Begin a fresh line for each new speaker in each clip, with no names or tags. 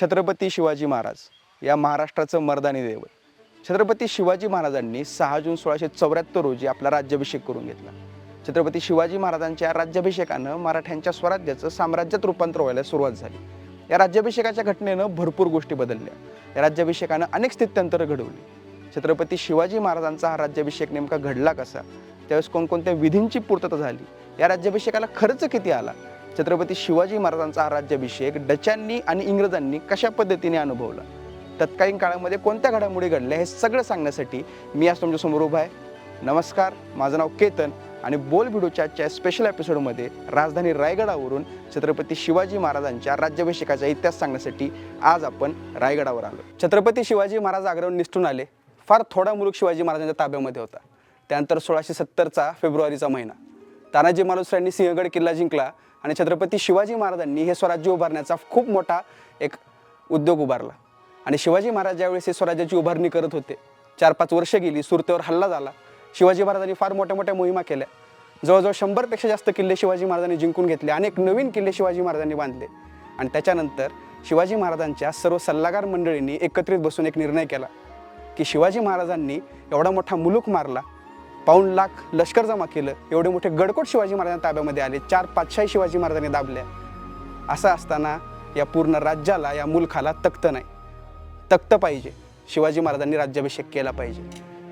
छत्रपती शिवाजी महाराज या महाराष्ट्राचं मर्दानी दैवत छत्रपती शिवाजी महाराजांनी सहा जून सोळाशे चौऱ्याहत्तर रोजी आपला राज्याभिषेक करून घेतला. छत्रपती शिवाजी महाराजांच्या राज्याभिषेकानं मराठ्यांच्या स्वराज्याचं साम्राज्यात रूपांतर व्हायला सुरुवात झाली. या राज्याभिषेकाच्या घटनेनं भरपूर गोष्टी बदलल्या. या राज्याभिषेकानं अनेक स्थित्यंतर घडवली. छत्रपती शिवाजी महाराजांचा हा राज्याभिषेक नेमका घडला कसा? त्यावेळेस कोणकोणत्या विधींची पूर्तता झाली? या राज्याभिषेकाला खर्च किती आला? छत्रपती शिवाजी महाराजांचा हा राज्याभिषेक डचांनी आणि इंग्रजांनी कशा पद्धतीने अनुभवला? तत्कालीन काळामध्ये कोणत्या घडामोडी घडल्या हे सगळं सांगण्यासाठी मी आज तुमच्यासमोर उभा आहे. नमस्कार माझं नाव केतन आणि बोल व्हिडिओच्या आजच्या स्पेशल एपिसोडमध्ये राजधानी रायगडावरून छत्रपती शिवाजी महाराजांच्या राज्याभिषेकाचा इतिहास सांगण्यासाठी आज आपण रायगडावर आलो. छत्रपती शिवाजी महाराज आग्रहून निष्ठून आले. फार थोडा मुलूक शिवाजी महाराजांच्या ताब्यामध्ये होता. त्यानंतर सोळाशे सत्तरचा फेब्रुवारीचा महिना. तानाजी मालुसरांनी सिंहगड किल्ला जिंकला. आणि छत्रपती शिवाजी महाराजांनी हे स्वराज्य उभारण्याचा खूप मोठा एक उद्योग उभारला. आणि शिवाजी महाराज ज्यावेळेस हे स्वराज्याची उभारणी करत होते चार पाच वर्ष गेली सुरतेवर हल्ला झाला शिवाजी महाराजांनी फार मोठ्या मोठ्या मोहिमा केल्या. जवळजवळ शंभरपेक्षा जास्त किल्ले शिवाजी महाराजांनी जिंकून घेतले अनेक नवीन किल्ले शिवाजी महाराजांनी बांधले. आणि त्याच्यानंतर शिवाजी महाराजांच्या सर्व सल्लागार मंडळींनी एकत्रित बसून एक निर्णय केला की शिवाजी महाराजांनी एवढा मोठा मुलूक मारला पाऊण लाख लष्कर जमा केलं. एवढे मोठे गडकोट शिवाजी महाराजांच्या ताब्यामध्ये आले. चार पाचशाही शिवाजी महाराजांनी दाबल्या. असं असताना या पूर्ण राज्याला या मुलखाला तख्त नाही. तख्त पाहिजे. शिवाजी महाराजांनी राज्याभिषेक केला पाहिजे.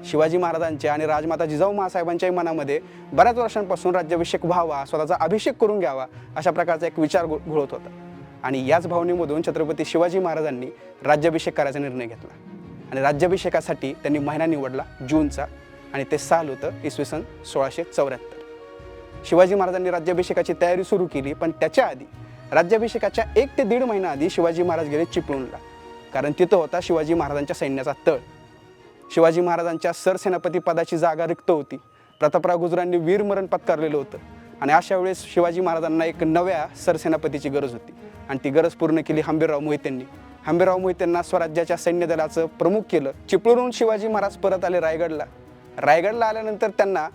शिवाजी महाराजांच्या आणि राजमाता जिजाऊ महासाहेबांच्याही मनामध्ये बऱ्याच वर्षांपासून राज्याभिषेक व्हावा स्वतःचा अभिषेक करून घ्यावा अशा प्रकारचा एक विचार घो- घोळत होता. आणि याच भावनेमधून छत्रपती शिवाजी महाराजांनी राज्याभिषेक करायचा निर्णय घेतला. आणि राज्याभिषेकासाठी त्यांनी महिना निवडला जूनचा. आणि ते साल होतं इसवी सन सोळाशे चौऱ्याहत्तर. शिवाजी महाराजांनी राज्याभिषेकाची तयारी सुरू केली पण त्याच्या आधी राज्याभिषेकाच्या एक ते दीड महिना आधी शिवाजी महाराज गेले चिपळूणला. कारण तिथं होता शिवाजी महाराजांच्या सैन्याचा तळ. शिवाजी महाराजांच्या सरसेनापती पदाची जागा रिक्त होती. प्रतापराव गुजरांनी वीरमरण पत्कारलेलं होतं. आणि अशा वेळेस शिवाजी महाराजांना एक नव्या सरसेनापतीची गरज होती. आणि ती गरज पूर्ण केली हंबीरराव मोहितेंनी. हंबीरराव मोहितेंना स्वराज्याच्या सैन्य दलाचं प्रमुख केलं. चिपळूणहून शिवाजी महाराज परत आले रायगडला. रायगडला आल्यानंतर त्यांना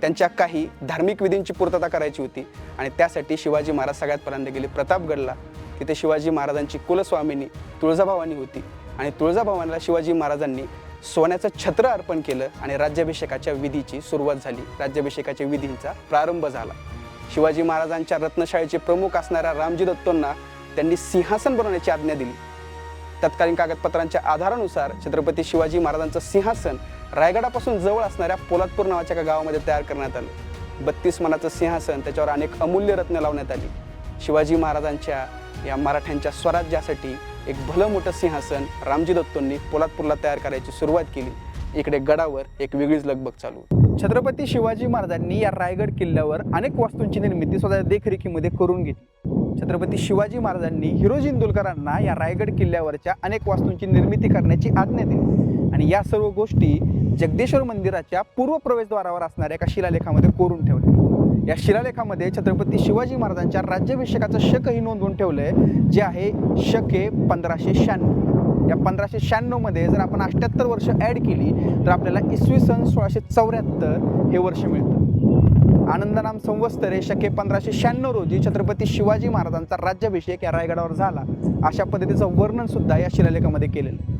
त्यांच्या काही धार्मिक विधींची पूर्तता करायची होती. आणि त्यासाठी शिवाजी महाराज सगळ्यात पहिल्यांदा गेले प्रतापगडला. तिथे शिवाजी महाराजांची कुलस्वामिनी तुळजाभवानी होती. आणि तुळजाभवानीला शिवाजी महाराजांनी सोन्याचं छत्र अर्पण केलं आणि राज्याभिषेकाच्या विधीची सुरुवात झाली. राज्याभिषेकाच्या विधींचा प्रारंभ झाला. शिवाजी महाराजांच्या रत्नशाळेचे प्रमुख असणाऱ्या रामजी दत्तोंना त्यांनी सिंहासन बनवण्याची आज्ञा दिली. तत्कालीन कागदपत्रांच्या आधारानुसार छत्रपती शिवाजी महाराजांचं सिंहासन रायगडापासून जवळ असणाऱ्या पोलादपूर नावाच्या एका गावामध्ये तयार करण्यात आलं. बत्तीस मनाचं सिंहासन त्याच्यावर अनेक अमूल्य रत्न लावण्यात आली. शिवाजी महाराजांच्या या मराठ्यांच्या स्वराज्यासाठी एक भलं मोठं सिंहासन रामजी दत्तोंनी पोलादपूरला तयार करायची सुरुवात केली. इकडे गडावर एक वेगळीच लगबग चालू छत्रपती शिवाजी महाराजांनी या रायगड किल्ल्यावर अनेक वास्तूंची निर्मिती स्वतःच्या देखरेखीमध्ये करून घेतली. छत्रपती शिवाजी महाराजांनी हिरोजी इंदुलकरांना या रायगड किल्ल्यावरच्या अनेक वास्तूंची निर्मिती करण्याची आज्ञा दिली. आणि या सर्व गोष्टी जगदेश्वर मंदिराच्या पूर्व प्रवेशद्वारावर असणाऱ्या एका शिलालेखामध्ये कोरून ठेवले या शिलालेखामध्ये छत्रपती शिवाजी महाराजांच्या राज्याभिषेकाचं शकही नोंदवून ठेवलंय जे आहे शक हे पंधराशे शहाण्णव. या पंधराशे शहाण्णवमध्ये जर आपण अठ्ठ्याहत्तर वर्ष ॲड केली तर आपल्याला इसवी सन सोळाशे चौऱ्याहत्तर हे वर्ष मिळतं. आनंदनाम संवत्सर हे शके पंधराशे शहाण्णव रोजी छत्रपती शिवाजी महाराजांचा राज्याभिषेक या रायगडावर झाला. अशा पद्धतीचं वर्णन सुद्धा या शिलालेखामध्ये केलेलं आहे.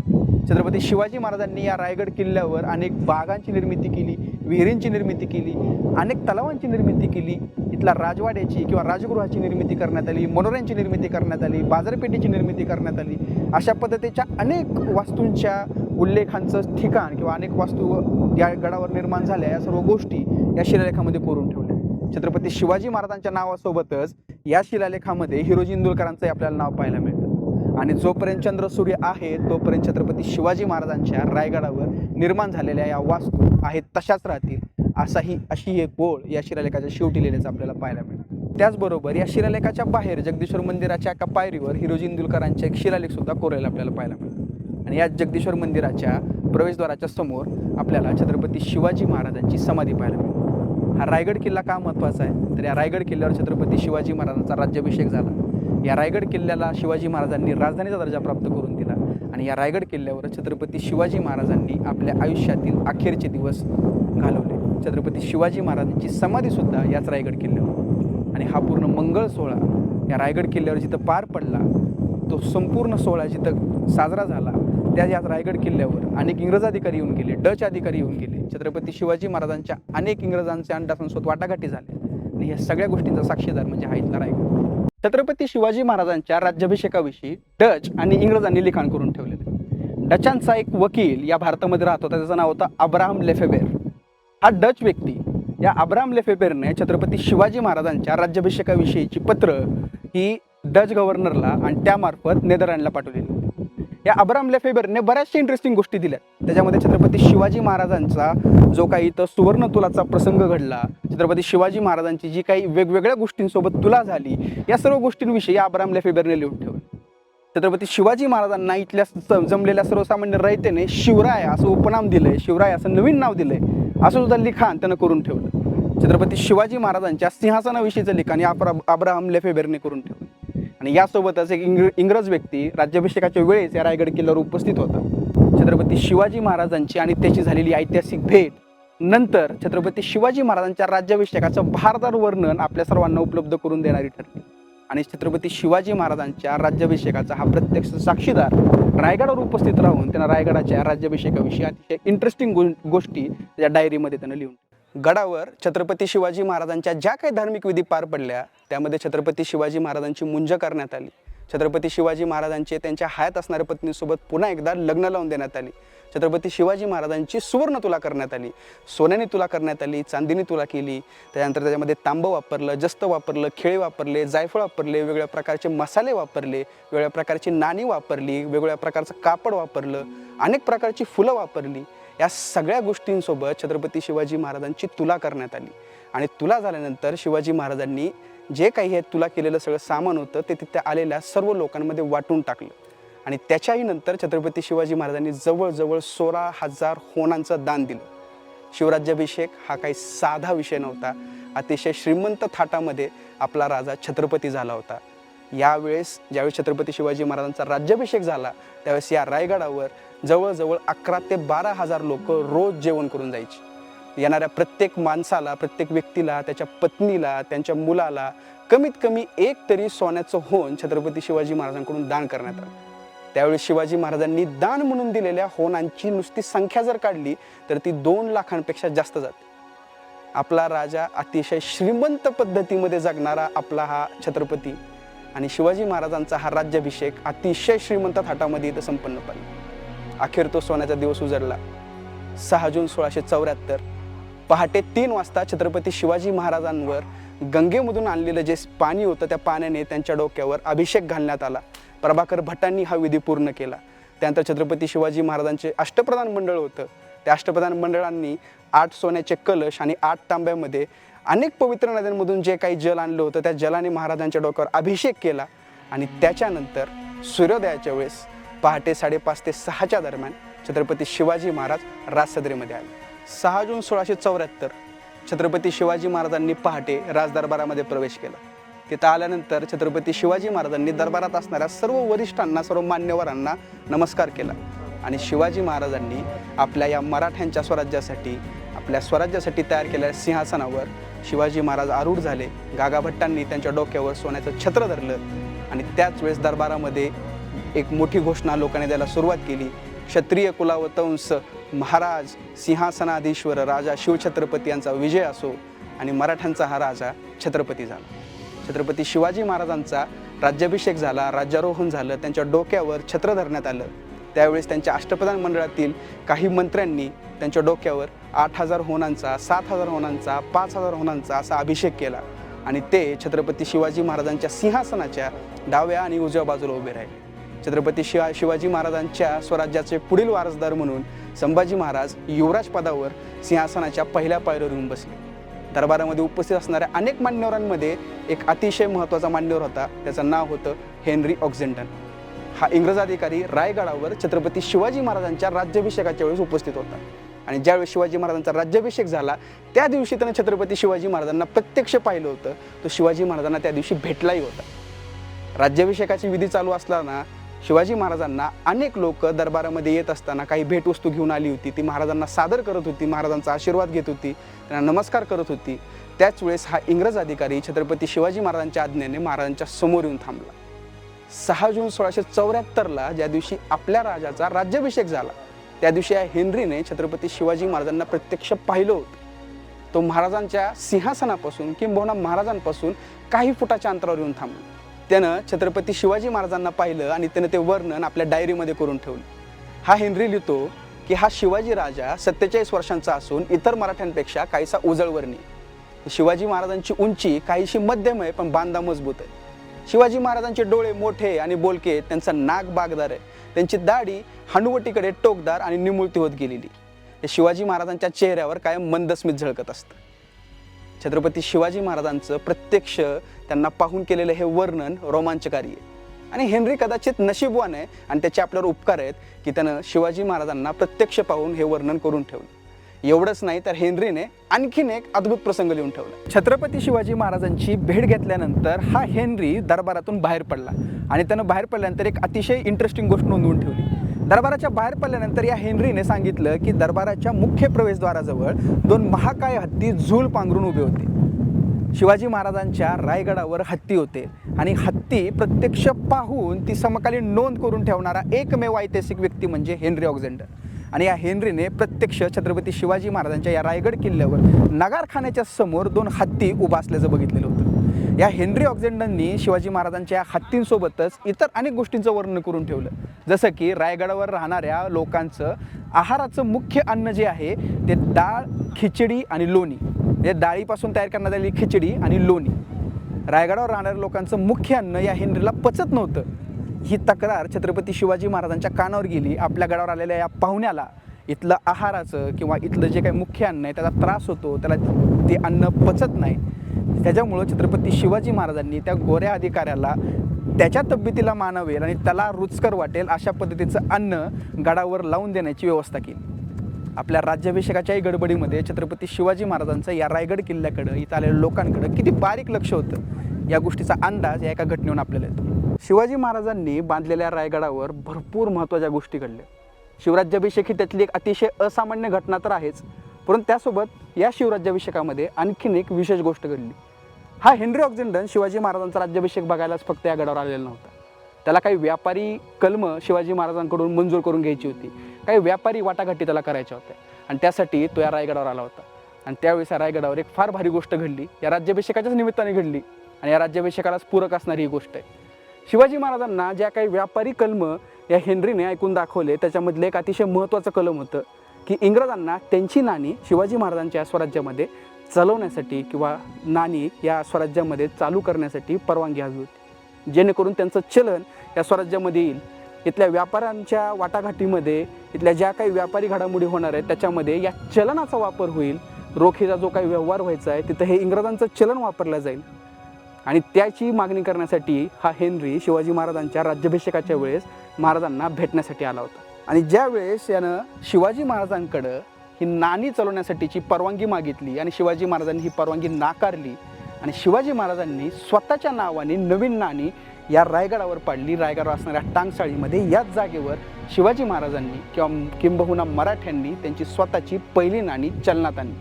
छत्रपती शिवाजी महाराजांनी या रायगड किल्ल्यावर अनेक बागांची निर्मिती केली विहिरींची निर्मिती केली अनेक तलावांची निर्मिती केली. इथला राजवाड्याची किंवा राजगृहाची निर्मिती करण्यात आली मनोऱ्यांची निर्मिती करण्यात आली बाजारपेठेची निर्मिती करण्यात आली. अशा पद्धतीच्या अनेक वास्तूंच्या उल्लेखांचं ठिकाण किंवा अनेक वास्तू या गडावर निर्माण झाल्या. या सर्व गोष्टी या शिलालेखामध्ये कोरून ठेवल्या. छत्रपती शिवाजी महाराजांच्या नावासोबतच या शिलालेखामध्ये हिरोजी इंदुलकरांचंही आपल्याला नाव पाहायला मिळेल. आणि जोपर्यंत चंद्र सूर्य आहे तोपर्यंत छत्रपती शिवाजी महाराजांच्या रायगडावर निर्माण झालेल्या या वास्तू आहेत तशाच राहतील असाही अशी एक ओळ या शिलालेखाच्या शेवटी लिहिल्याचं आपल्याला पाहायला मिळतं. त्याचबरोबर या शिलालेखाच्या बाहेर जगदीश्वर मंदिराच्या एका पायरीवर हिरोजी इंदुलकरांचे एक शिलालेखसुद्धा कोरायला आपल्याला पाहायला मिळतं. आणि या जगदीश्वर मंदिराच्या प्रवेशद्वाराच्या समोर आपल्याला छत्रपती शिवाजी महाराजांची समाधी पाहायला मिळते. हा रायगड किल्ला का महत्त्वाचा आहे? तर या रायगड किल्ल्यावर छत्रपती शिवाजी महाराजांचा राज्याभिषेक झाला. या रायगड किल्ल्याला शिवाजी महाराजांनी राजधानीचा दर्जा प्राप्त करून दिला. आणि या रायगड किल्ल्यावर छत्रपती शिवाजी महाराजांनी आपल्या आयुष्यातील अखेरचे दिवस घालवले. छत्रपती शिवाजी महाराजांची समाधीसुद्धा याच रायगड किल्ल्यावर. आणि हा पूर्ण मंगळ सोहळा या रायगड किल्ल्यावर जिथं पार पडला तो संपूर्ण सोहळा जिथं साजरा झाला त्या याच रायगड किल्ल्यावर अनेक इंग्रज अधिकारी येऊन गेले डच अधिकारी येऊन गेले. छत्रपती शिवाजी महाराजांच्या अनेक इंग्रजांचे अंडासंसोत वाटाघाटी झाल्या आणि या सगळ्या गोष्टींचा साक्षीदार म्हणजे हा इथला रायगड. छत्रपती शिवाजी महाराजांच्या राज्याभिषेकाविषयी डच आणि इंग्रजांनी लिखाण करून ठेवलेलं डचांचा एक वकील या भारतामध्ये राहत होता. त्याचं नाव होतं अब्राहम लेफेबेर. हा डच व्यक्ती या अब्राहम लेफेबेरने छत्रपती शिवाजी महाराजांच्या राज्याभिषेकाविषयीची पत्र ही डच गव्हर्नरला आणि त्यामार्फत नेदरलँडला पाठवलेली. या अब्राम लेफेबेरने बऱ्याचशा इंटरेस्टिंग गोष्टी दिल्या. त्याच्यामध्ये छत्रपती शिवाजी महाराजांचा जो काही इथं सुवर्ण तुलाचा प्रसंग घडला छत्रपती शिवाजी महाराजांची जी काही वेगवेगळ्या गोष्टींसोबत तुला झाली या सर्व गोष्टींविषयी या अब्राहम लेफेबेरने लिहून ठेवलं. छत्रपती शिवाजी महाराजांना इथल्या जमलेल्या सर्वसामान्य रयतेने शिवराय असं उपनाम दिलंय शिवराय असं नवीन नाव दिलंय असं सुद्धा लिखाण त्यानं करून ठेवलं. छत्रपती शिवाजी महाराजांच्या सिंहासनाविषयीचं लिखाण या अब्राहम लेफेबेरने करून ठेवलं. आणि यासोबतच एक इंग्र इंग्रज व्यक्ती राज्याभिषेकाच्या वेळेस या रायगड किल्ल्यावर उपस्थित होता. छत्रपती शिवाजी महाराजांची आणि त्याची झालेली ऐतिहासिक भेट नंतर छत्रपती शिवाजी महाराजांच्या राज्याभिषेकाचं भारदार वर्णन आपल्या सर्वांना उपलब्ध करून देणारी ठरली. आणि छत्रपती शिवाजी महाराजांच्या राज्याभिषेकाचा हा प्रत्यक्ष साक्षीदार रायगडावर उपस्थित राहून त्यांना रायगडाच्या राज्याभिषेकाविषयी अतिशय इंटरेस्टिंग गो गोष्टी त्या डायरीमध्ये त्यानं लिहून गडावर छत्रपती शिवाजी महाराजांच्या ज्या काही धार्मिक विधी पार पडल्या त्यामध्ये छत्रपती शिवाजी महाराजांची मुंज करण्यात आली. छत्रपती शिवाजी महाराजांचे त्यांच्या हयात असणाऱ्या पत्नीसोबत पुन्हा एकदा लग्न लावून देण्यात आली. छत्रपती शिवाजी महाराजांची सुवर्ण तुला करण्यात आली. सोन्याने तुला करण्यात आली चांदीने तुला केली. त्यानंतर त्याच्यामध्ये तांबं वापरलं जस्त वापरलं खेळे वापरले जायफळ वापरले वेगळ्या प्रकारचे मसाले वापरले वेगळ्या प्रकारची नाणी वापरली वेगवेगळ्या प्रकारचं कापड वापरलं अनेक प्रकारची फुलं वापरली. या सगळ्या गोष्टींसोबत छत्रपती शिवाजी महाराजांची तुला करण्यात आली. आणि तुला झाल्यानंतर शिवाजी महाराजांनी जे काही हे तुला केलेलं सगळं सामान होतं ते तिथे आलेल्या सर्व लोकांमध्ये वाटून टाकलं. आणि त्याच्याही नंतर छत्रपती शिवाजी महाराजांनी जवळजवळ सोळा हजार होणांचं दान दिलं. शिवराज्याभिषेक हा काही साधा विषय नव्हता. अतिशय श्रीमंत थाटामध्ये आपला राजा छत्रपती झाला होता. यावेळेस ज्यावेळेस छत्रपती शिवाजी महाराजांचा राज्याभिषेक झाला त्यावेळेस या रायगडावर जवळजवळ अकरा ते बारा हजार लोक रोज जेवण करून जायची. येणाऱ्या प्रत्येक माणसाला प्रत्येक व्यक्तीला त्याच्या पत्नीला त्यांच्या मुलाला कमीत कमी एक तरी सोन्याचं होन छत्रपती शिवाजी महाराजांकडून दान करण्यात आलं. त्यावेळी शिवाजी महाराजांनी दान म्हणून दिलेल्या होनांची नुसती संख्या जर काढली तर ती दोन लाखांपेक्षा जास्त जाते. आपला राजा अतिशय श्रीमंत पद्धतीमध्ये जगणारा आपला हा छत्रपती आणि शिवाजी महाराजांचा हा राज्याभिषेक अतिशय श्रीमंत थाटामध्ये इथं संपन्न पडला. अखेर तो सोन्याचा दिवस उजडला सहा जून सोळाशे चौऱ्याहत्तर. पहाटे तीन वाजता छत्रपती शिवाजी महाराजांवर गंगेमधून आणलेलं जे पाणी होतं त्या पाण्याने त्यांच्या डोक्यावर अभिषेक घालण्यात आला. प्रभाकर भटांनी हा विधी पूर्ण केला. त्यानंतर छत्रपती शिवाजी महाराजांचे अष्टप्रधान मंडळ होतं. त्या अष्टप्रधान मंडळांनी आठ सोन्याचे कलश आणि आठ तांब्यामध्ये अनेक पवित्र नद्यांमधून जे काही जल आणलं होतं त्या जलाने महाराजांच्या डोक्यावर अभिषेक केला आणि त्याच्यानंतर सूर्योदयाच्या वेळेस पहाटे साडेपाच ते सहाच्या दरम्यान छत्रपती शिवाजी महाराज राजसदरीमध्ये आले. सहा जून सोळाशे चौऱ्याहत्तर छत्रपती शिवाजी महाराजांनी पहाटे राजदरबारामध्ये प्रवेश केला. तिथं आल्यानंतर छत्रपती शिवाजी महाराजांनी दरबारात असणाऱ्या सर्व वरिष्ठांना सर्व मान्यवरांना नमस्कार केला आणि शिवाजी महाराजांनी आपल्या या मराठ्यांच्या स्वराज्यासाठी आपल्या स्वराज्यासाठी तयार केलेल्या सिंहासनावर शिवाजी महाराज आरूढ झाले. गागाभट्टांनी त्यांच्या डोक्यावर सोन्याचं छत्र धरलं आणि त्याच वेळेस दरबारामध्ये एक मोठी घोषणा लोकांनी द्यायला सुरुवात केली. क्षत्रिय कुलावतंस महाराज सिंहासनाधीश्वर राजा शिवछत्रपती यांचा विजय असो आणि मराठ्यांचा हा राजा छत्रपती झाला. छत्रपती शिवाजी महाराजांचा राज्याभिषेक झाला राज्यारोहण झालं त्यांच्या डोक्यावर छत्र धरण्यात आलं. त्यावेळेस त्यांच्या अष्टप्रधान मंडळातील काही मंत्र्यांनी त्यांच्या डोक्यावर आठ हजार होनांचा सात हजार होणांचा पाच हजार होनांचा असा अभिषेक केला आणि ते छत्रपती शिवाजी महाराजांच्या सिंहासनाच्या डाव्या आणि उजव्या बाजूला उभे राहिले. छत्रपती शिवा शिवाजी महाराजांच्या स्वराज्याचे पुढील वारसदार म्हणून संभाजी महाराज युवराज पदावर सिंहासनाच्या पहिल्या पायरीवर येऊन बसले. दरबारामध्ये उपस्थित असणाऱ्या अनेक मान्यवरांमध्ये एक अतिशय महत्त्वाचा मान्यवर होता. त्याचं नाव होतं हेनरी ऑक्झेंटन. हा इंग्रज अधिकारी रायगडावर छत्रपती शिवाजी महाराजांच्या राज्याभिषेकाच्या वेळेस उपस्थित होता. आणि ज्यावेळेस शिवाजी महाराजांचा राज्याभिषेक झाला त्या दिवशी त्यानं छत्रपती शिवाजी महाराजांना प्रत्यक्ष पाहिलं होतं. तो शिवाजी महाराजांना त्या दिवशी भेटलाही होता. राज्याभिषेकाची विधी चालू असताना शिवाजी महाराजांना अनेक लोक दरबारामध्ये येत असताना काही भेटवस्तू घेऊन आली होती. ती महाराजांना सादर करत होती महाराजांचा आशीर्वाद घेत होती त्यांना नमस्कार करत होती. त्याच वेळेस हा इंग्रज अधिकारी छत्रपती शिवाजी महाराजांच्या आज्ञेने महाराजांच्या समोर येऊन थांबला. सहा जून सोळाशे चौऱ्याहत्तरला ज्या दिवशी आपल्या राजाचा राज्याभिषेक झाला त्या दिवशी या हेनरीने छत्रपती शिवाजी महाराजांना प्रत्यक्ष पाहिलं होतं. तो महाराजांच्या सिंहासनापासून किंबहुना महाराजांपासून काही फुटाच्या अंतरावर येऊन थांबला. त्यानं छत्रपती शिवाजी महाराजांना पाहिलं आणि त्यानं ते वर्णन आपल्या डायरीमध्ये करून ठेवलं. हा हेनरी लिहितो की हा शिवाजी राजा सत्तेचाळीस वर्षांचा असून इतर मराठ्यांपेक्षा काहीसा उजळवर्णी. शिवाजी महाराजांची उंची काहीशी मध्यम आहे पण बांधा मजबूत आहे. शिवाजी महाराजांचे डोळे मोठे आणि बोलके त्यांचा नाक बागदार आहे. त्यांची दाढी हनुवटीकडे टोकदार आणि निमुळती होत गेलेली. हे शिवाजी महाराजांच्या चेहऱ्यावर कायम मंदस्मित झळकत असतं. छत्रपती शिवाजी महाराजांचं प्रत्यक्ष त्यांना पाहून केलेलं हे वर्णन रोमांचकारी आहे. आणि हेनरी कदाचित नशीबवान आहे आणि त्याचे आपल्यावर उपकार आहेत की त्यानं शिवाजी महाराजांना प्रत्यक्ष पाहून हे वर्णन करून ठेवलं. एवढंच नाही तर हेनरीने आणखीन एक अद्भुत प्रसंग लिहून ठेवला. छत्रपती शिवाजी महाराजांची भेट घेतल्यानंतर हा हेनरी दरबारातून बाहेर पडला आणि त्यानं बाहेर पडल्यानंतर एक अतिशय इंटरेस्टिंग गोष्ट नोंदवून ठेवली. दरबाराच्या बाहेर पडल्यानंतर या हेनरीने सांगितलं की दरबाराच्या मुख्य प्रवेशद्वाराजवळ दोन महाकाय हत्ती झूल पांघरून उभे होते. शिवाजी महाराजांच्या रायगडावर हत्ती होते. आणि हत्ती प्रत्यक्ष पाहून ती समकालीन नोंद करून ठेवणारा एकमेव ऐतिहासिक व्यक्ती म्हणजे हेनरी ऑक्झेंडर. आणि या हेनरीने प्रत्यक्ष छत्रपती शिवाजी महाराजांच्या या रायगड किल्ल्यावर नगारखान्याच्या समोर दोन हत्ती उभा असल्याचं बघितलेलं होतं. या हेनरी ऑक्झेंडरनी शिवाजी महाराजांच्या हत्तींसोबतच इतर अनेक गोष्टींचं वर्णन करून ठेवलं. जसं की रायगडावर राहणाऱ्या लोकांचं आहाराचं मुख्य अन्न जे आहे ते डाळ खिचडी आणि लोणी. या डाळीपासून तयार करण्यात आलेली खिचडी आणि लोणी. रायगडावर राहणाऱ्या लोकांचं मुख्य अन्न या हेनरीला पचत नव्हतं. ही तक्रार छत्रपती शिवाजी महाराजांच्या कानावर गेली. आपल्या गडावर आलेल्या या पाहुण्याला इथलं आहाराचं किंवा इथलं जे काही मुख्य अन्न आहे त्याचा त्रास होतो त्याला ते अन्न पचत नाही. त्याच्यामुळं छत्रपती शिवाजी महाराजांनी त्या गोऱ्या अधिकाऱ्याला त्याच्या तब्येतीला मानवेल आणि त्याला रुचकर वाटेल अशा पद्धतीचं अन्न गडावर लावून देण्याची व्यवस्था केली. आपल्या राज्याभिषेकाच्याही गडबडीमध्ये छत्रपती शिवाजी महाराजांचं या रायगड किल्ल्याकडं इथं आलेल्या लोकांकडं किती बारीक लक्ष होतं? या गोष्टीचा अंदाज या एका घटनेहून आपल्याला येतो. शिवाजी महाराजांनी बांधलेल्या रायगडावर भरपूर महत्त्वाच्या गोष्टी घडल्या. शिवराज्याभिषेक ही त्यातली एक अतिशय असामान्य घटना तर आहेच. परंतु त्यासोबत या शिवराज्याभिषेकामध्ये आणखीन एक विशेष गोष्ट घडली. हा हेनरी ऑक्झेंडन शिवाजी महाराजांचा राज्याभिषेक बघायलाच फक्त या गडावर आलेला नव्हता. त्याला काही व्यापारी कलम शिवाजी महाराजांकडून मंजूर करून घ्यायची होती. काही व्यापारी वाटाघाटी त्याला करायच्या होत्या. आणि त्यासाठी तो या रायगडावर आला होता. आणि त्यावेळेस या रायगडावर एक फार भारी गोष्ट घडली. या राज्याभिषेकाच्याच निमित्ताने घडली. आणि या राज्याभिषेकालाच पूरक असणारी ही गोष्ट आहे. शिवाजी महाराजांना ज्या काही व्यापारी कलम या हेनरीने ऐकून दाखवले त्याच्यामधलं एक अतिशय महत्त्वाचं कलम होतं की इंग्रजांना त्यांची नाणी शिवाजी महाराजांच्या या स्वराज्यामध्ये चालवण्यासाठी किंवा नाणी या स्वराज्यामध्ये चालू करण्यासाठी परवानगी हवी होती. जेणेकरून त्यांचं चलन या स्वराज्यामध्ये येईल. इथल्या व्यापाऱ्यांच्या वाटाघाटीमध्ये इथल्या ज्या काही व्यापारी घडामोडी होणार आहेत त्याच्यामध्ये या चलनाचा वापर होईल. रोखीचा जो काही व्यवहार व्हायचा आहे तिथं हे इंग्रजांचं चलन वापरलं जाईल. आणि त्याची मागणी करण्यासाठी हा हेनरी शिवाजी महाराजांच्या राज्याभिषेकाच्या वेळेस महाराजांना भेटण्यासाठी आला होता. आणि ज्या वेळेस यानं शिवाजी महाराजांकडं ही नाणी चालवण्यासाठीची परवानगी मागितली आणि शिवाजी महाराजांनी ही परवानगी नाकारली आणि शिवाजी महाराजांनी स्वतःच्या नावाने नवीन नाणी या रायगडावर पाडली. रायगडावर असणाऱ्या टांगसाळीमध्ये याच जागेवर शिवाजी महाराजांनी किंवा किंबहुना मराठ्यांनी त्यांची स्वतःची पहिली नाणी चलनात आणली.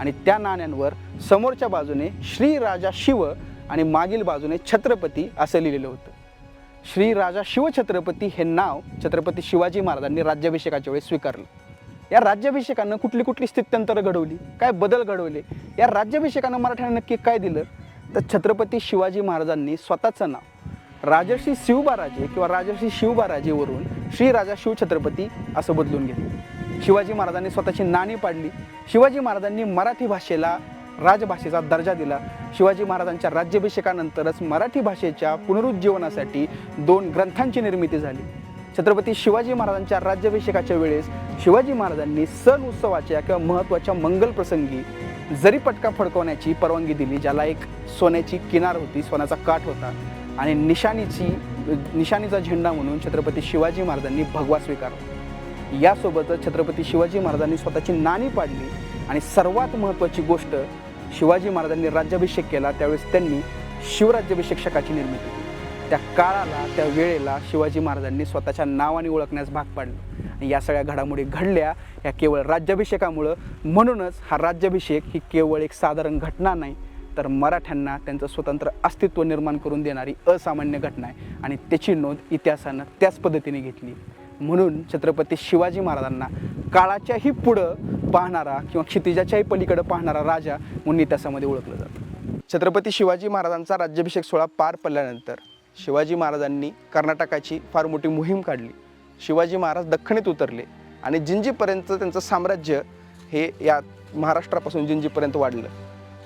आणि त्या नाण्यांवर समोरच्या बाजूने श्री राजा शिव आणि मागील बाजूने छत्रपती असं लिहिलेलं होतं. श्री राजा शिवछत्रपती हे नाव छत्रपती शिवाजी महाराजांनी राज्याभिषेकाच्या वेळेस स्वीकारलं. या राज्याभिषेकानं कुठली कुठली स्थित्यंतरं घडवली? काय बदल घडवले? या राज्याभिषेकानं मराठ्यांना नक्की काय दिलं? तर छत्रपती शिवाजी महाराजांनी स्वतःचं नाव राजर्षी शिवबाराजे किंवा राजर्षी शिवबाराजेवरून श्री राजा शिवछत्रपती असं बदलून घेतलं. शिवाजी महाराजांनी स्वतःची नाणी पाडली. शिवाजी महाराजांनी मराठी भाषेला राजभाषेचा दर्जा दिला. शिवाजी महाराजांच्या राज्याभिषेकानंतरच मराठी भाषेच्या पुनरुज्जीवनासाठी दोन ग्रंथांची निर्मिती झाली. छत्रपती शिवाजी महाराजांच्या राज्याभिषेकाच्या वेळेस शिवाजी महाराजांनी सण उत्सवाच्या किंवा महत्त्वाच्या मंगल प्रसंगी जरी पटका फडकवण्याची परवानगी दिली ज्याला एक सोन्याची किनार होती सोन्याचा काठ होता आणि निशाणीची निशाणीचा झेंडा म्हणून छत्रपती शिवाजी महाराजांनी भगवा स्वीकारला यासोबतच छत्रपती शिवाजी महाराजांनी स्वतःची नाणी पाडली आणि सर्वात महत्त्वाची गोष्ट शिवाजी महाराजांनी राज्याभिषेक केला त्यावेळेस त्यांनी शिवराज्याभिषेक शकाची निर्मिती केली. त्या काळाला त्या वेळेला शिवाजी महाराजांनी स्वतःच्या नावाने ओळखण्यास भाग पाडलं. आणि या सगळ्या घडामोडी घडल्या या केवळ राज्याभिषेकामुळं. म्हणूनच हा राज्याभिषेक ही केवळ एक साधारण घटना नाही तर मराठ्यांना त्यांचं स्वतंत्र अस्तित्व निर्माण करून देणारी असामान्य घटना आहे. आणि त्याची नोंद इतिहासानं त्याच पद्धतीने घेतली. म्हणून छत्रपती शिवाजी महाराजांना काळाच्याही पुढं पाहणारा किंवा क्षितिजाच्याही पलीकडं पाहणारा राजा म्हणून इतिहासामध्ये ओळखलं जातं. छत्रपती शिवाजी महाराजांचा राज्याभिषेक सोहळा पार पडल्यानंतर शिवाजी महाराजांनी कर्नाटकाची फार मोठी मोहीम काढली. शिवाजी महाराज दख्खनीत उतरले आणि जिंजीपर्यंत त्यांचं साम्राज्य हे या महाराष्ट्रापासून जिंजीपर्यंत वाढलं.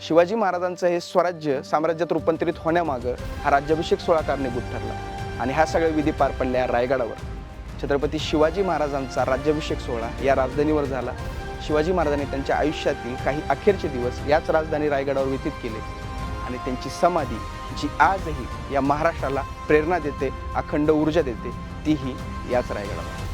शिवाजी महाराजांचं हे स्वराज्य साम्राज्यात रूपांतरित होण्यामागं हा राज्याभिषेक सोहळा कारणीभूत ठरला. आणि ह्या सगळ्या विधी पार पडल्या रायगडावर. छत्रपती शिवाजी महाराजांचा राज्याभिषेक सोहळा या राजधानीवर झाला. शिवाजी महाराजांनी त्यांच्या आयुष्यातील काही अखेरचे दिवस याच राजधानी रायगडावर व्यतीत केले. आणि त्यांची समाधी जी आजही या महाराष्ट्राला प्रेरणा देते अखंड ऊर्जा देते तीही याच रायगडावर.